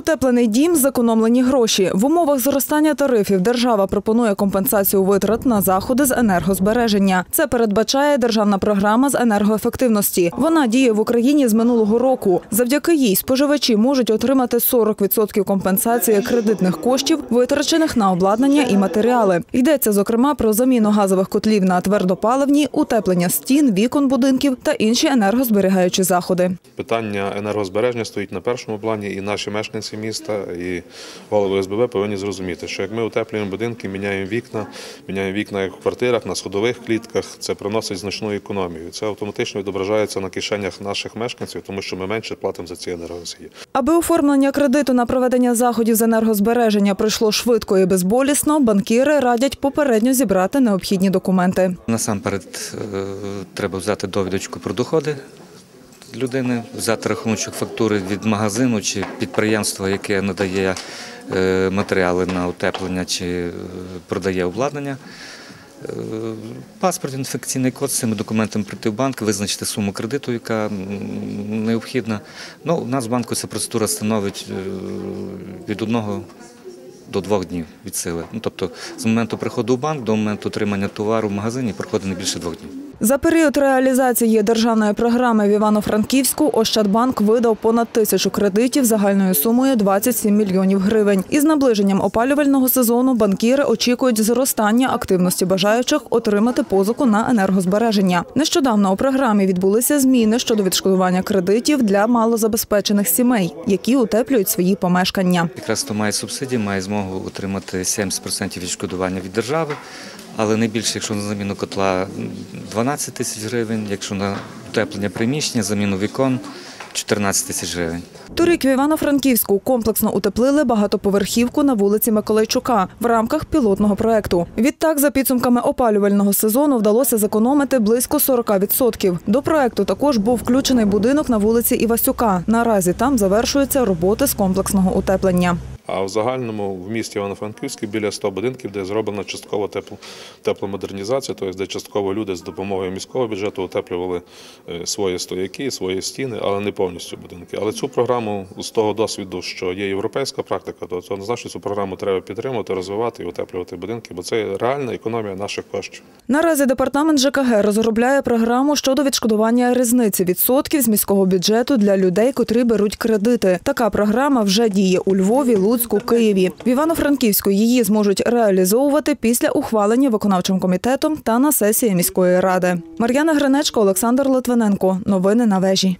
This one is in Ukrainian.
Утеплений дім, зекономлені гроші. В умовах зростання тарифів держава пропонує компенсацію витрат на заходи з енергозбереження. Це передбачає державна програма з енергоефективності. Вона діє в Україні з минулого року. Завдяки їй споживачі можуть отримати 40% компенсації кредитних коштів, витрачених на обладнання і матеріали. Йдеться зокрема про заміну газових котлів на твердопаливні, утеплення стін, вікон будинків та інші енергозберігаючі заходи. Питання енергозбереження стоїть на першому плані, і наші мешканці міста і голови СББ повинні зрозуміти, що як ми утеплюємо будинки, міняємо вікна, міняємо вікна як в квартирах, на сходових клітках, це приносить значну економію. Це автоматично відображається на кишенях наших мешканців, тому що ми менше платимо за ці енергоносії. Аби оформлення кредиту на проведення заходів з енергозбереження пройшло швидко і безболісно, банкіри радять попередньо зібрати необхідні документи. Насамперед е, треба взяти довідочку про доходи людини, взяти рахуночок фактури від магазину чи підприємства, яке надає е, матеріали на утеплення чи е, продає обладнання. Е, Паспорт, інфекційний код з цими документами прийти в банк, визначити суму кредиту, яка необхідна. Ну, у нас в банку ця процедура становить від одного до двох днів від сили. Ну, тобто з моменту приходу в банк до моменту отримання товару в магазині проходить не більше двох днів. За період реалізації державної програми в Івано-Франківську Ощадбанк видав понад тисячу кредитів загальною сумою 27 мільйонів гривень. Із наближенням опалювального сезону банкіри очікують зростання активності бажаючих отримати позику на енергозбереження. Нещодавно у програмі відбулися зміни щодо відшкодування кредитів для малозабезпечених сімей, які утеплюють свої помешкання. Якраз хто має субсидії, має змогу отримати 70% відшкодування від держави, але не більше, якщо на заміну котла 12 тисяч гривень, якщо на утеплення приміщення, заміну вікон 14 тисяч гривень. Торік в Івано-Франківську комплексно утеплили багатоповерхівку на вулиці Миколайчука в рамках пілотного проекту. Відтак, за підсумками опалювального сезону, вдалося зекономити близько 40%. До проекту також був включений будинок на вулиці Івасюка. Наразі там завершуються роботи з комплексного утеплення. А в загальному в місті Івано-Франківській біля 100 будинків, де зроблена часткова тепло, тепломодернізація, тобто де частково люди з допомогою міського бюджету утеплювали е, свої стояки, свої стіни, але не повністю будинки. Але цю програму з того досвіду, що є європейська практика, то це однозначно цю програму треба підтримувати, розвивати і утеплювати будинки, бо це реальна економія наших коштів. Наразі департамент ЖКГ розробляє програму щодо відшкодування різниці відсотків з міського бюджету для людей, котрі беруть кредити. Така програма вже діє у Львові, Луцьку, Києві. В Івано-Франківську її зможуть реалізовувати після ухвалення виконавчим комітетом та на сесії міської ради. Мар'яна Гринечко, Олександр Литвиненко. Новини на вежі.